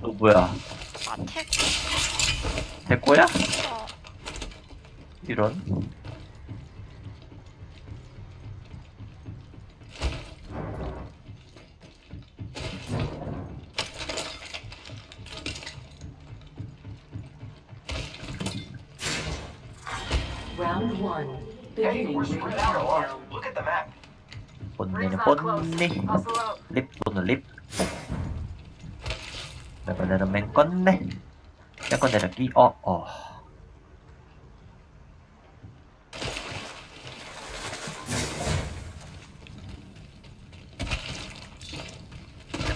너 뭐야? 아 태고. 대꼬야? 어. 이런. Round one. Hey, Beginning we're ring spread out a lot. countdown. Look at the map. 본네는 본네. 립 또는 립. 내는 맨 건네. 내건 내려기. 어 어.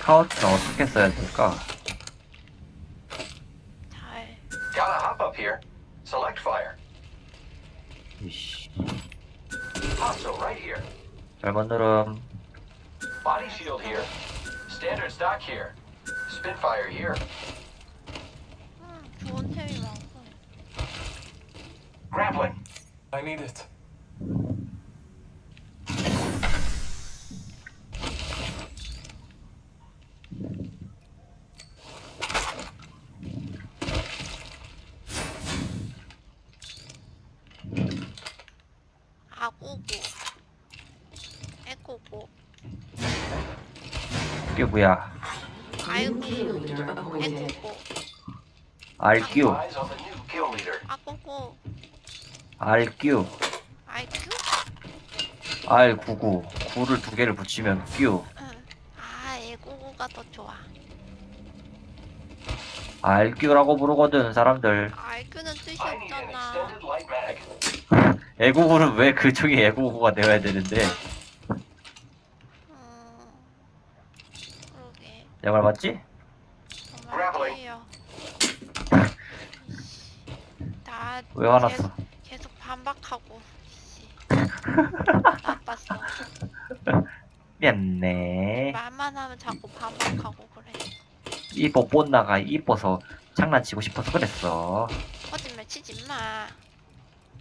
스카우트는 어떻게 써야 될까? 잘. Gotta hop up here. Select fire. 이씨. Hostile right here. 잘못 누름. Spitfire here. 음, 좋은 템이 많고. Grappling. I need it. 아고고. 에고고. 이게 뭐야? appointed. 에고고. RQ. Eyes on the new kill leader. 아고고. RQ. 아이큐? R99. 9를 두 개를 붙이면 Q. 응. 아 에고고가 더 좋아. RQ라고 부르거든 사람들. 아이큐는 뜻이 I need an 없잖아. extended light mag. 애국어는 왜 그쪽이 애국어가 되어야 되는데? 음. 그러게. 내 말 맞지? 정말 Grappling. 해요. 나 왜 화났어? 계속, 계속 반박하고. 씨. 나빴어. 미안네. 말만 하면 자꾸 반박하고 그래. 이뻐 뽐나가 이뻐서 장난치고 싶어서 그랬어. 거짓말 치지 마.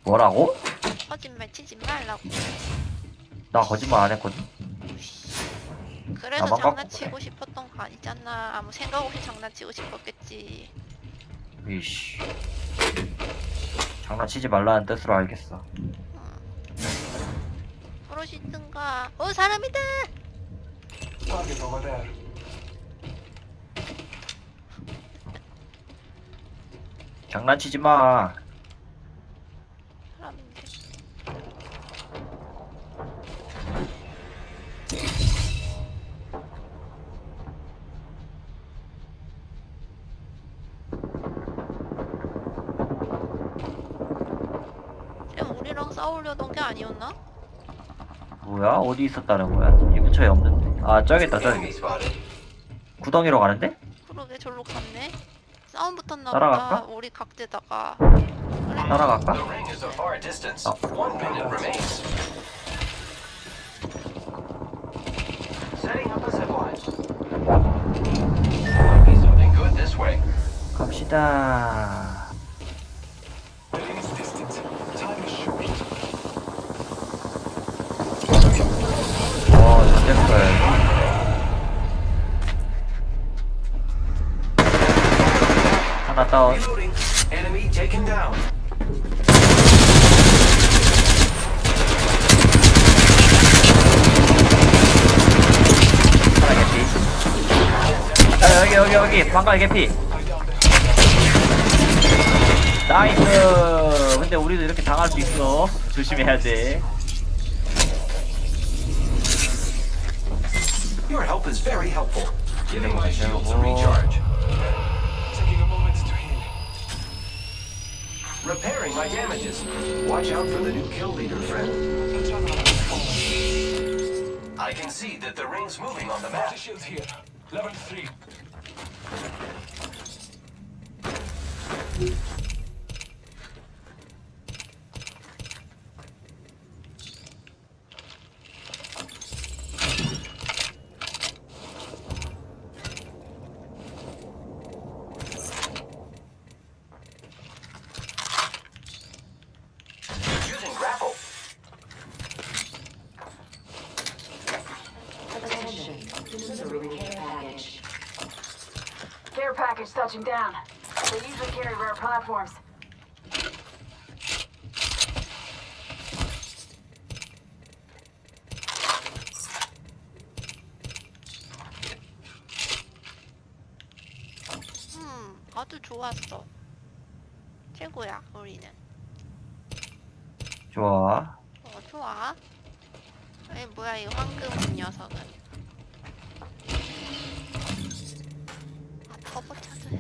뭐라고? 거짓말 치지 말라고. 나 거짓말 안 했거든. 그래서 나만 장난치고 싶었던 거 아니잖아. 아무 생각 없이 장난치고 싶었겠지. 이씨. 장난치지 말라는 뜻으로 알겠어. 그러시든가. 어 사람이다. Target over there. 장난치지 마. 사람인데. 쟤 우리랑 싸우려던 게 아니었나? 뭐야? 어디 있었다는 거야? 이 근처에 없는데. 아 저기 있다 Enemy 저기. 구덩이로 가는데? 그러게 절로 갔네. 싸움 붙었나 따라갈까? 보다. 우리 각제다가. 따라갈까? The ring is a far distance. Oh. One minute remains. Setting up a zip line. Might be something good this way. 갑시다. 어, 됐어요. 하나 다운. Enemy. 하나 개피. 아, 여기, 여기, 여기. 방금 개피. 나이스. 근데 우리도 이렇게 당할 수 있어. 조심해야 돼. Your help is very helpful. Giving my shields a recharge. Taking a moment to heal. Repairing my damages. Watch out for the new kill leader, friend. Let's run out. I can see that the ring's moving on the map. Body shield here. Level 3. Attention. Delivering care package. care package touching down. They usually carry rare platforms. 음, 아주 좋았어. 최고야, 우리는. 좋아. 어, 좋아. 에 뭐야, 이 황금 녀석은. 아, 터보 차드.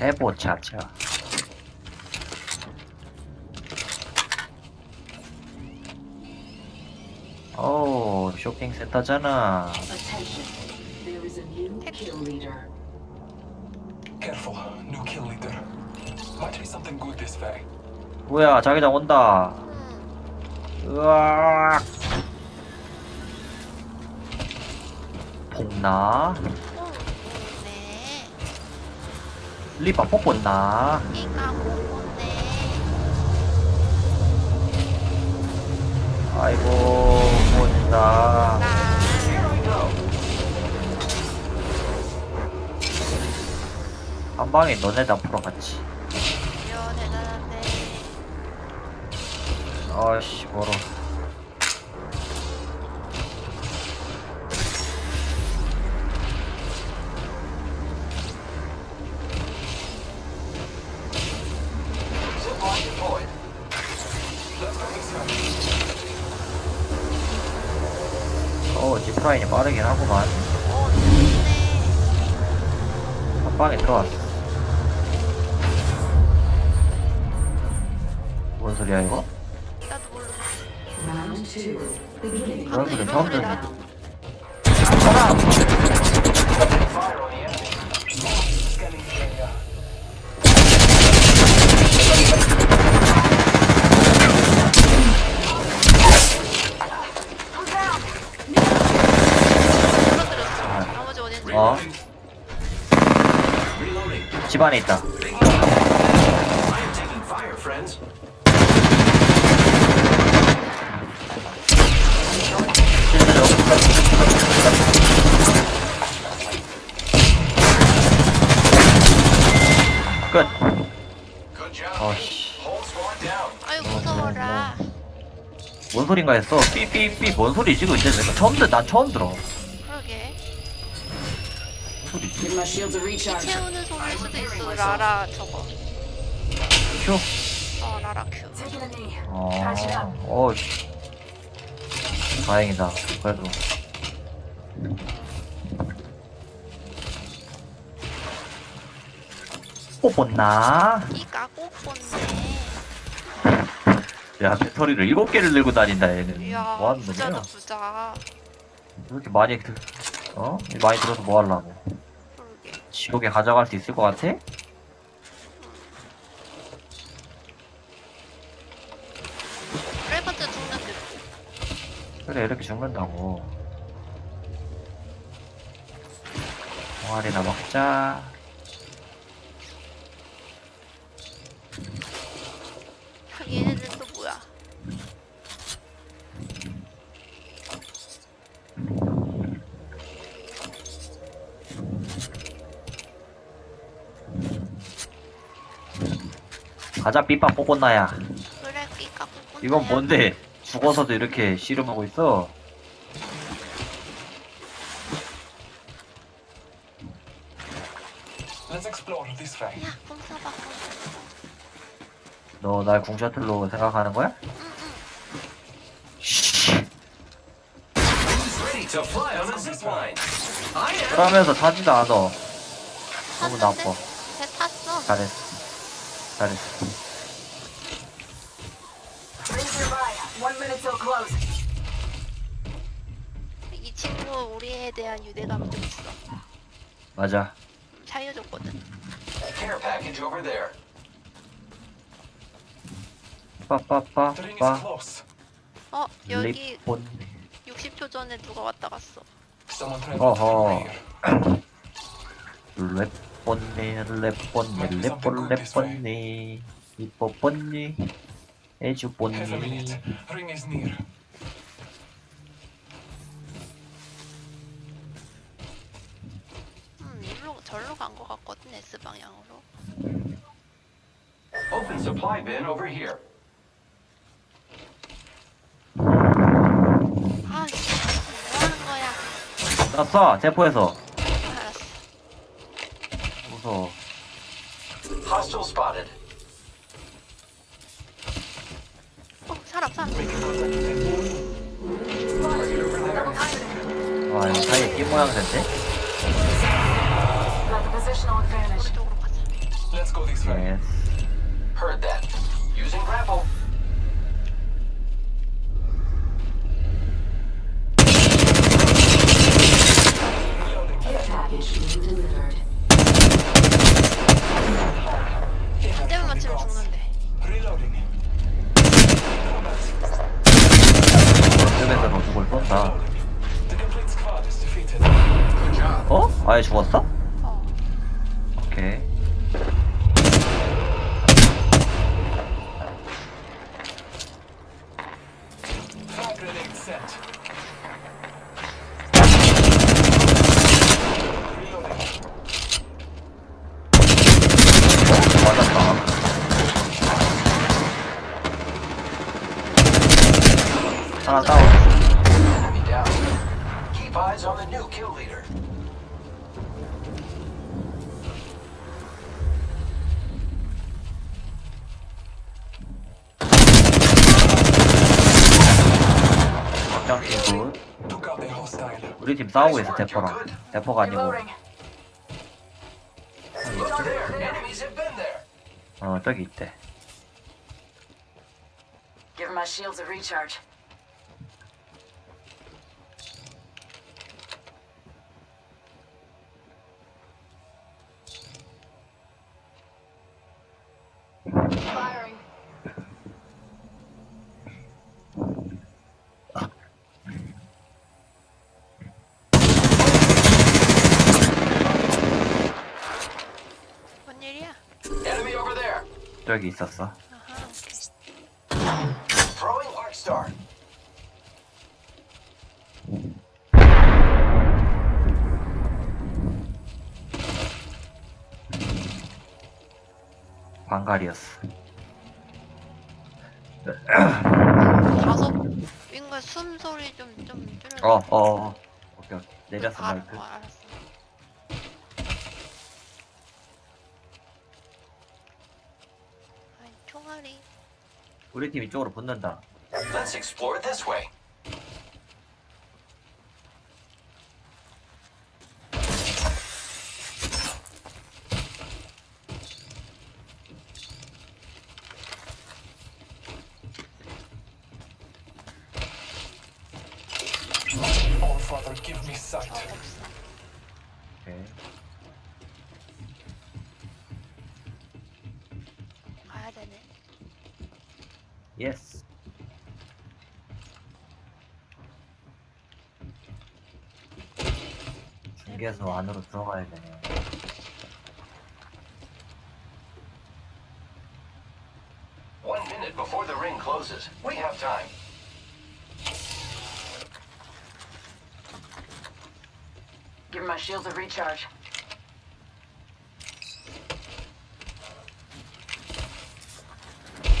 대보차차. 오, 쇼핑 센터잖아. Attention. There is a new kill leader. Careful, new kill leader. Might be something good this way. 뭐야, 자기장 온다. 음, 으악. 폭나? 오, 네. 리바 폭본나? 이가 고고네. 아이고, 본다. 나. 한 방에 너네 다 풀어갔지. 려 대단한데. 아씨, 멀어. 한 방에 들어왔어. 뭔 소리야, 이거? 나도 모르. Round two. Beginning. 방금 그래, 이런 처음 소리 들어. 나도. Fire on the enemy. Scanning the area. 떨어뜨렸어. 나머지 어딘지. 어? 집안에 있다. 끝. 어씨. 아유 무서워라. 뭔 소린가 했어. 삐삐삐 뭔 소리지? 이거 이제 내가 처음 들, 난 처음 들어. 그러게. 뭔 소리지? Give my shields a recharge. 채우는 소리일 수도 있어. 라라 저거. 큐. 어 라라 큐. Taking a knee. 어, 어 씨. 다행이다. 그래도. 뽑았나? 이가 꼭 본네. 야, 배터리를 일곱 개를 들고 다닌다, 얘는. 이야 뭐 하는 부자다 놈이야? 부자. 이렇게 많이, 들, 어? 많이 들어서 뭐 하려고. 지옥에 가져갈 수 있을 것 같아? 죽는. 그래, 이렇게 죽는다고. 동아리나 먹자. 얘네들 또 뭐야? 가자, 삐빠 뽑았나야. 그래 끼까 꼭 이건 뭔데? 죽어서도 이렇게 씨름하고 있어? Let's explore this way. 야 군사. 너날 궁셔틀로 생각하는 거야? 씨. Who's ready to fly on a zipline? I am. 그러면서 타지도 않아. 너무? 나빠. 배 탔어. 잘했어. 잘했어. Close. 이 친구 우리에 대한 유대감도 있어. 맞아. 살려줬거든. Care package over there. The ring is 빠빠빠빠. close. 어 여기 리본. 60초 전에 누가 왔다 갔어. Someone tried 어허. 랩 뻔네 랩뻔네 랩뻔 랩뻔네 이뻐 뻔네 애주 뻔네 음 일로 절로 간 것 같거든 S 방향으로 Open supply bin over here. 아 이게 뭐 하는 거야 땄어 대포에서 무서워 Hostile spotted. 어, 사람, 사람. 와 이거 사이에 낀 모양 됐대? Got the positional advantage. 오른쪽으로 가자. Let's go this way. 예스 Heard that. Using grapple. 맞추면 죽는데. 너 누굴 쏜다. 어? 아예 죽었어? 어. 오케이 grenade set. 팀 싸우고 있어 대포랑 대포가 아니고. 어 저기 있대 Give my shields a recharge. Firing. 뭔 일이야? Enemy over there. 저기 있었어 아하, 오케이. Throwing arc star. 광갈이었어 다섯 인가 숨소리 좀 좀 줄여. 어어어 어, 어. 오케이 오케이 내렸어 아, 마이크 어, 알았어. 아이, 총알이. 우리 팀 이쪽으로 붙는다 Let's explore this way. All father, give me sight. 중계에서 안으로 들어가야 되네 One minute before the ring closes. We have time. Give my shields a recharge.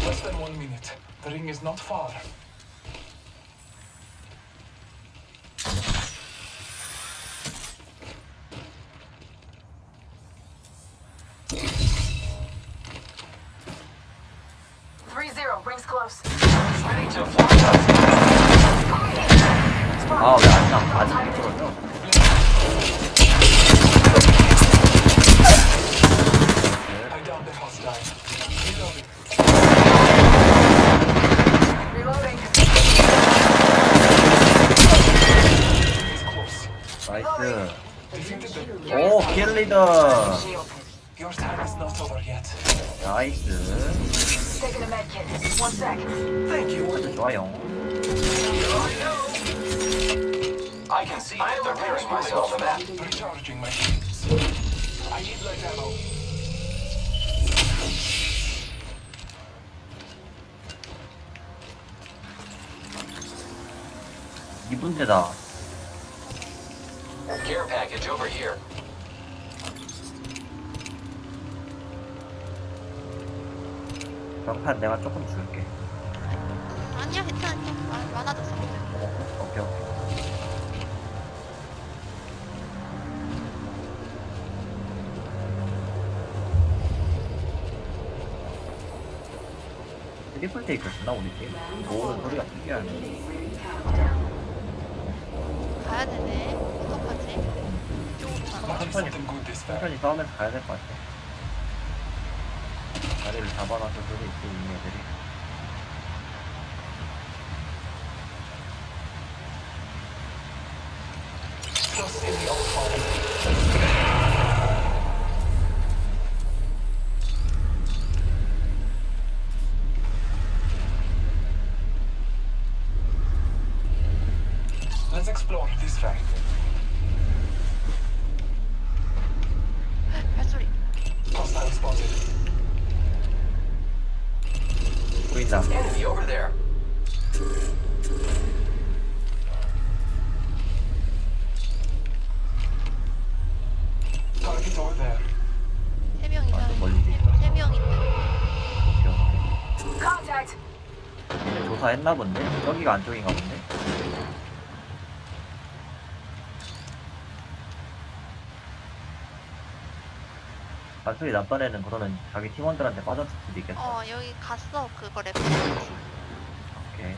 Less than one minute. The ring is not far. 이분대다. 병판 내가 조금 줄게. 아니야 괜찮아 아, 많아졌어. 리플 테이크 나 우리 게임. 오 소리가 특이하네. 가야 되네 어떡하지? way. 천천히 싸우면서 가야 될 것 같아. 자리를 잡아놔서 소리 있는 애들이. Just in Enemy over there. Target over there. 세 명이다 아, 좀 멀리 있다. 세 명인데 오케이 오케이. Contact! 얘네 조사했나 본데? 저기가 안쪽인가 본데? 발소리 났던 애는 그러면 자기 팀원들한테 빠졌을 수도 있겠다. 어 여기 갔어 그거 랩 오케이.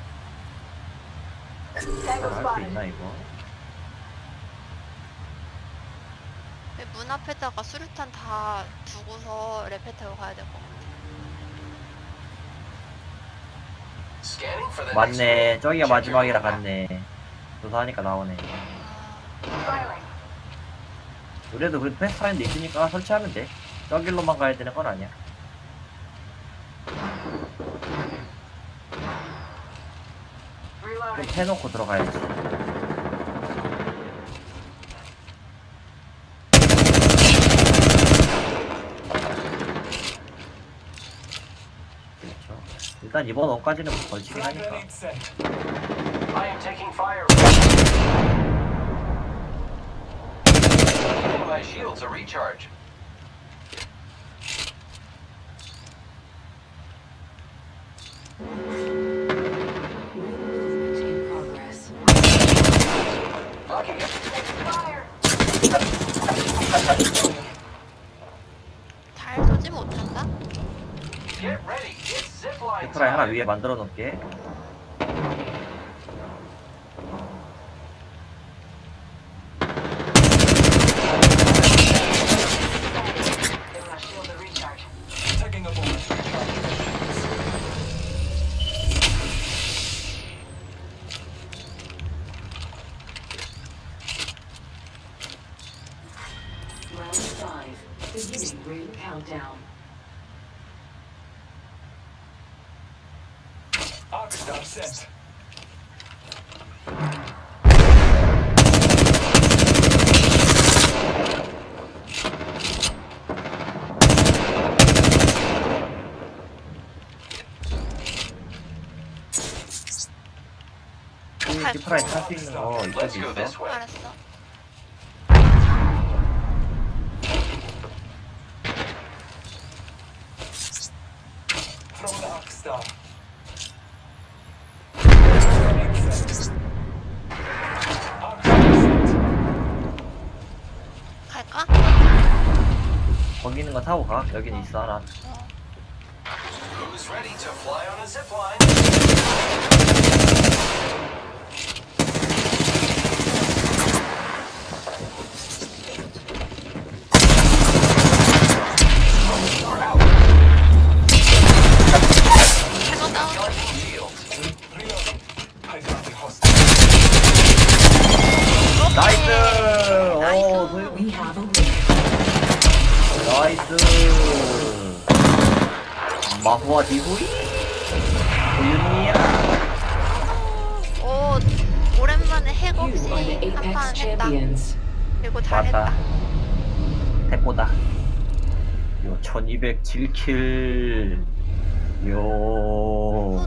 Tango 잘할 수 spotted. 있나 이거? 문 앞에다가 수류탄 다 두고서 랩에 타고 가야 될 것 같아 Scanning for the next 맞네. 저기가 Check your 마지막이라 map. 갔네. 조사하니까 나오네. 아. 그래도 그 패스파인드 있으니까 설치하면 돼. 저길로만 가야 되는 건 아니야. 해놓고 들어가야지. 그렇죠. 일단 이번 원까지는 걸치긴 하니까. In progress. Lucky. Fire! 잘 쏘지 못한다? 데프라이 하나. 위에 만들어 놓을게. Give my shield a recharge. Taking a moment to recharge. Round five. Beginning ring countdown. Arc star sent. 이 디프라이 탈수 있는 거 Let's 이쪽에 go this 있어. way. 알았어 Throw the star. Arc. 갈까? 거기 있는 거 타고 가. 여긴 있어 하나. 마후와 디후이. 도윤이야. 오 오랜만에 핵 없이 are the 한판 Apex 했다 champions. 그리고 맞다. 잘했다 대꼬다. 요 1207킬. 요.